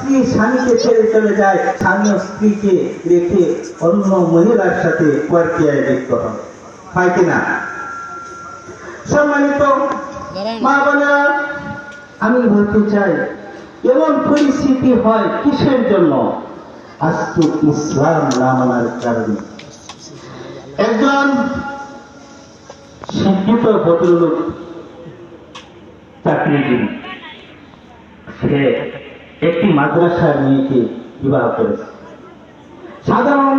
স্ত্রী স্বামীকে ছেড়ে চলে যায় স্বামীও স্ত্রীকে রেখে অন্য মহিলার সাথে পরকিয়ায় লিপ্ত হয়। হয় কিনা সম্মানিত মা বোনেরা আমি বলতে চাই এমন পরিস্থিতি হয় কিসের জন্য? আজকে ইসলাম না মানার কারণে। একজন শিক্ষিত ভদ্রলোক চাকরিজীবী সে একটি মাদ্রাসার মেয়েকে বিবাহ করেছে। সাধারণ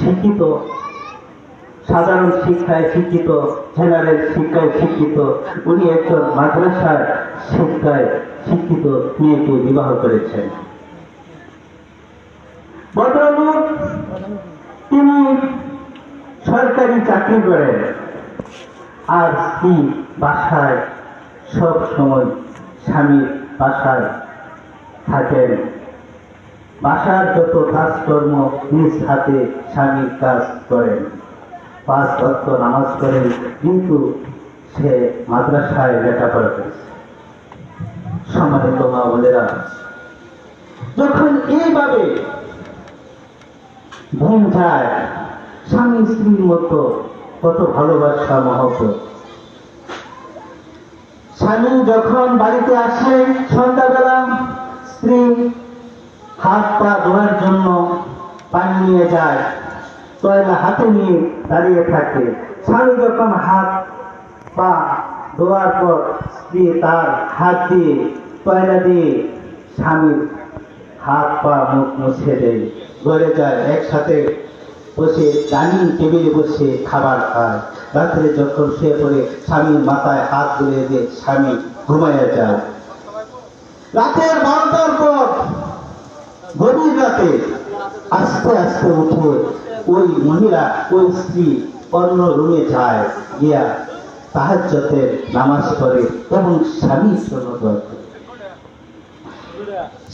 শিক্ষিত, সাধারণ শিক্ষায় শিক্ষিত, জেনারেল শিক্ষায় শিক্ষিত, উনি একজন মাদ্রাসার শিক্ষায় শিক্ষিত মেয়েকে বিবাহ করেছেন। ভদ্রলোক তিনি সরকারি চাকরি করেন। আর স্ত্রী বাসায় সব সময় স্বামীর বাসায় থাকেন। বাসার যত কাজকর্ম নিজ হাতে স্বামীর কাজ করেন। পাঁচ ভক্ত নামাজ করেন কিন্তু সে মাদ্রাসায় লেখাপড়া করেছে সম্মানিত মা বোনেরা, যখন এইভাবে দিন যায়, স্বামী স্ত্রীর মতো কত ভালোবাসা মহব্বত। স্বামী যখন বাড়িতে আসে হাত পা ধোয়ার জন্য পানি নিয়ে যায়, তয়লা হাতে নিয়ে দাঁড়িয়ে থাকে। স্বামী যখন হাত পা ধোয়ার পর স্ত্রী তার হাত দিয়ে তয়লা দিয়ে স্বামীর হাত পা মুখ মুছে দেয়, ঘরে যায়, একসাথে বসে ডাইনিং টেবিলে বসে খাবার খায়। রাত্রে যখন শুয়ে পড়ে, স্বামীর মাথায় হাত বুলিয়ে দিয়ে স্বামী ঘুমাইয়া যায়। রাতের বারোটার পর গভীর রাতে আস্তে আস্তে উঠে ওই মহিলা, ওই স্ত্রী অন্য রুমে যায়, গিয়া তাহাজ্জতের নামাজ পড়ে এবং স্বামীর জন্য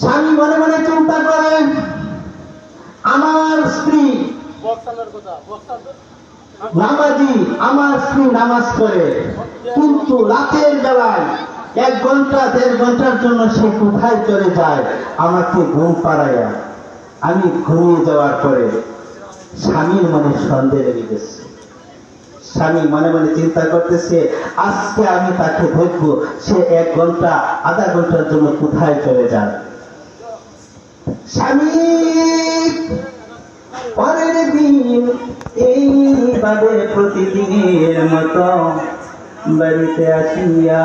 স্বামী মনে মনে চিন্তা করেন আমার স্ত্রী নামাজি, আমার স্ত্রী নামাজ পড়ে, কিন্তু রাতের বেলায় এক ঘণ্টা, দেড় ঘণ্টার জন্য সে কোথায় চলে যায়? আমাকে ঘুম পাড়াইয়া, আমি ঘুমিয়ে যাওয়ার পরে স্বামীর মনে সন্দেহ লেগে গেছে। স্বামী মনে মনে চিন্তা করতেছে, আজকে আমি তাকে ধরবো সে এক ঘণ্টা, আধা ঘণ্টার জন্য কোথায় চলে যায়? স্বামী, পরের দিন এইভাবে প্রতিদিনের মতো বাড়িতে আসিয়া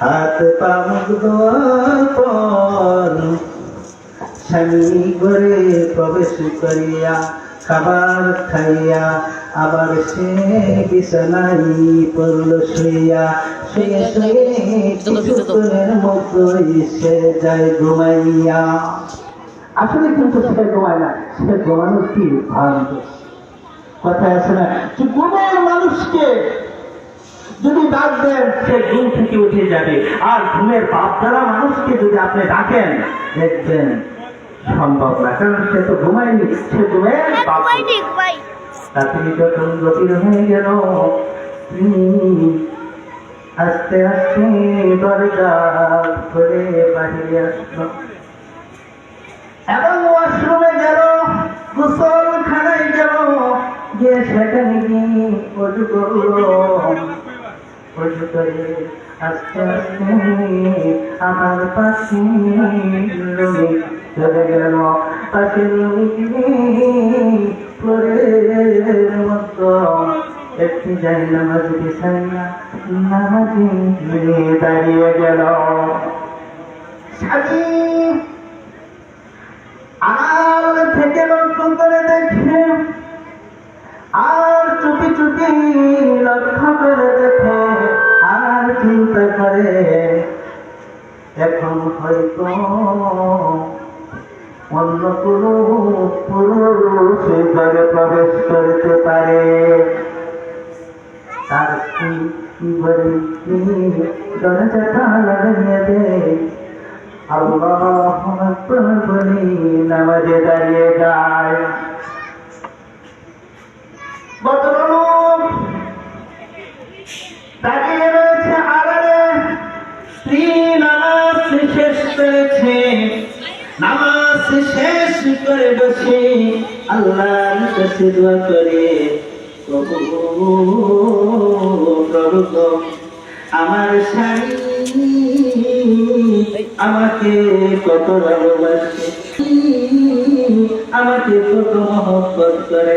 হাত পা মুখ ধোয়ার পর। স্বামী ঘরে প্রবেশ করিয়া খাবার খাইয়া আবার সে বিছানায় পড়ল শুইয়া। শুয়ে শুয়ে কিছুক্ষণের সে যায় ঘুমাইয়া। আসলে কিন্তু সে ঘুমায় না, সে ঘুমানোর কি ভ্রান্ত কথা আছে না, যে ঘুমের মানুষকে যদি ডাক দেন সে ঘুম থেকে উঠে যাবে। আর ঘুমের বাপ দ্বারা মানুষকে যদি আপনি ডাকেন দেখবেন সম্ভব না। কারণ সে তো ঘুমায়নি সে ঘুমের রাত্রি যখন গভীর হয়ে গেল আস্তে আস্তে দরজা করে বাহিরে আসলো। এবং ওয়াশরুমে গেল গেল গিয়ে সেখানে গিয়ে করল। আস্তে আমার পাশে চলে গেল পাশে মতো একটি যাই নামাজ বিছাইয়া দাঁড়িয়ে গেল আর থেকে লক্ষ্য করে দেখে আর চুপি চুপি হয়তো অন্য কোনো পুরুষ ঘরে প্রবেশ করতে পারে তার কি দরজাটা লাগিয়ে দেয় আল্লাহ বলি নামাজে দাঁড়িয়ে যায় দাঁড়িয়ে করে বসে আল্লাহর কাছে দোয়া করে প্রভু আমার স্বামী আমাকে কত ভালোবাসে আমাকে কত মহব্বত করে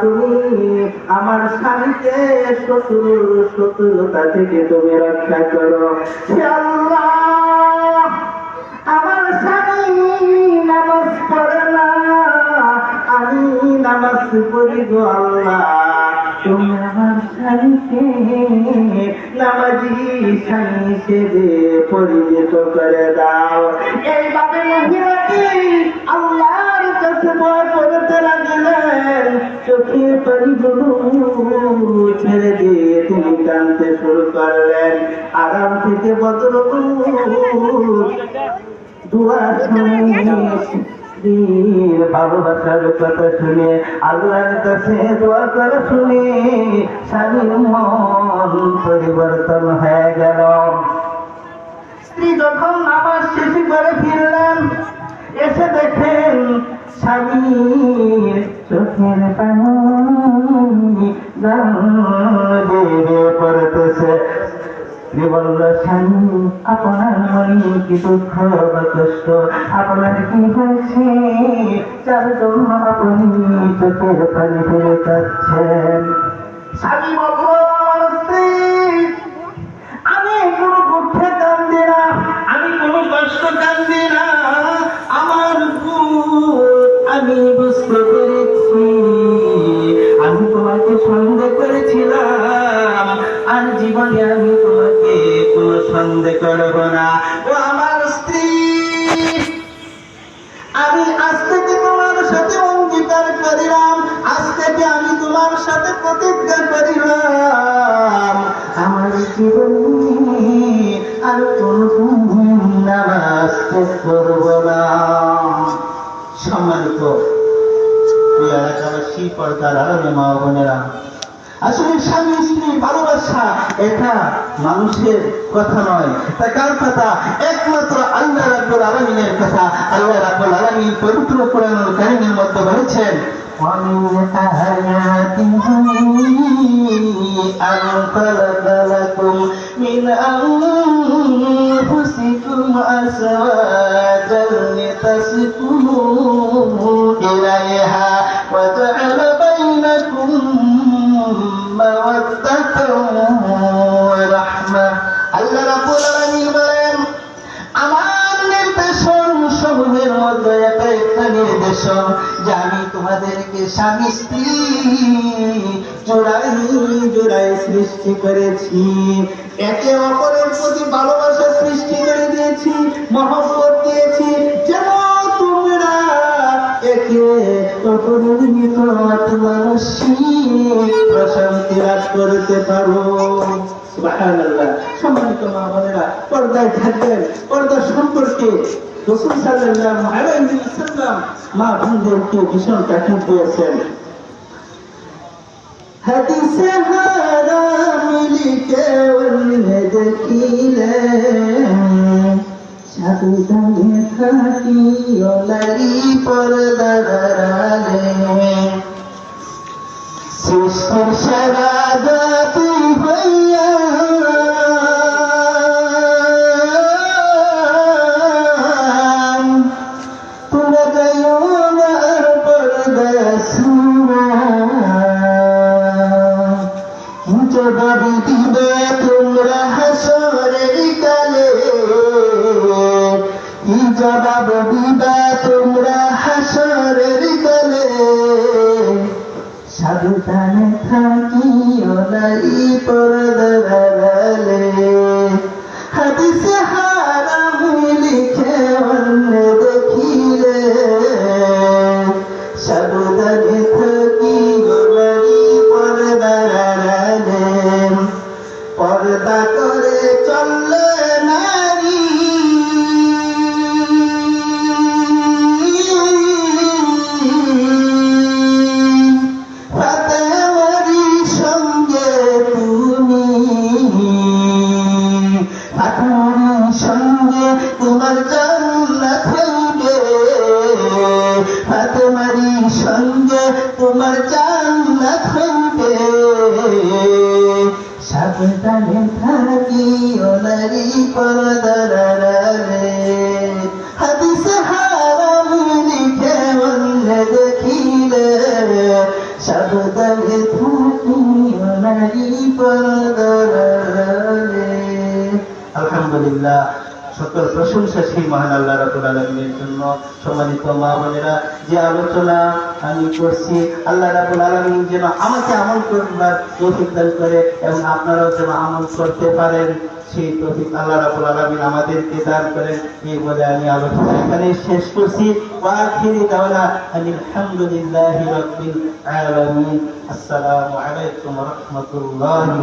তুমি আমার স্বামীকে শত্রু শত্রুতা থেকে তুমি রক্ষা করো। আমার স্বামী নামাজ পড়ে না। আমি নামাজ পড়ি গো আল্লাহ। তুমি আমার স্বামীকে নামাজি স্বামী হিসেবে পরিণত করে দাও। এইভাবে মহিলাটি আল্লাহর কাছে লাগলেন চোখে পরিগুলো ছেড়ে দিয়ে তিনি কানতে শুরু করলেন। আরাম থেকে বদল দুয়া ভালোবাসার কথা শুনে আল্লাহর কাছে দোয়া করে শুনে স্বামীর মন পরিবর্তন হয়ে গেল। স্ত্রী যখন নামাজ শেষ করে ফিরলেন, এসে দেখেন স্বামীর চোখের পানি আপনার কি আপনার কি হয়েছে? যার আপনি চোখের পানি ফেলে যাচ্ছেন আমি কোনো দুঃখে কান্দি না। আমি কোনো কষ্ট কান্দি না। জীবনে আমি তোমাকে কোনো সন্দেহ করব না। ও আমার স্ত্রী, আমি আজ থেকে তোমার সাথে অঙ্গীকার করিলাম, আজ থেকে আমি তোমার সাথে প্রতিজ্ঞা করিলাম। আমার জীবনে আর কোনদিন নামাজ করব না। সম্মানিত এলাকাবাসী, পর্দার আরবে মা বোনেরা আসলে স্বামী স্ত্রী ভালোবাসা এটা মানুষের কথা নয় তা কার কথা একমাত্র আল্লাহ রাব্বুল আলামিনের কথা আল্লাহ রাব্বুল আলামিন পবিত্র কোরআনুল কারীমের মধ্যে বলেছেন ومن آياته أن خلق لكم من أنفسكم أزواجا যে আমি তোমাদেরকে স্বামী স্ত্রী জোড়াই জোড়াই সৃষ্টি করেছি। একে অপরের প্রতি ভালোবাসা সৃষ্টি করে দিয়েছি, মহব্বত দিয়েছি। যেন তোমরা একে অপরের নিকট প্রশান্তি লাভ করতে পারো। সম্মানিত মা বোনেরা পর্দায় থাকবেন, পর্দা সম্পর্কে রসুল সাল্লাল্লাহু আলাইহি ওয়াসাল্লাম মা বোনদেরকে ভীষণ তাকিদ সারা হইয়া বলি দিবে তোমরা হাসরের কালে। কি জবাব দিবা তোমরা হাসরের কালে? সাবধানে থাকিও নাই পরদা। شريك له সকল প্রশংসা সেই মহান আল্লাহ রাবুল আলমীর জন্য। সম্মানিত মা বোনেরা, যে আলোচনা আমি করছি, আল্লাহ রাবুল আলমী যেন আমাকে আমল করবার তৌফিক দান করে এবং আপনারাও যেন আমল করতে পারেন, সেই তৌফিক আল্লাহ রাবুল আলমিন আমাদেরকে দান করেন। এই বলে আমি আলোচনা এখানে শেষ করছি। ওয়াখিরি দাওলা আলহামদুলিল্লাহি রাব্বিল আলামিন। আসসালামু আলাইকুম রাহমাতুল্লাহি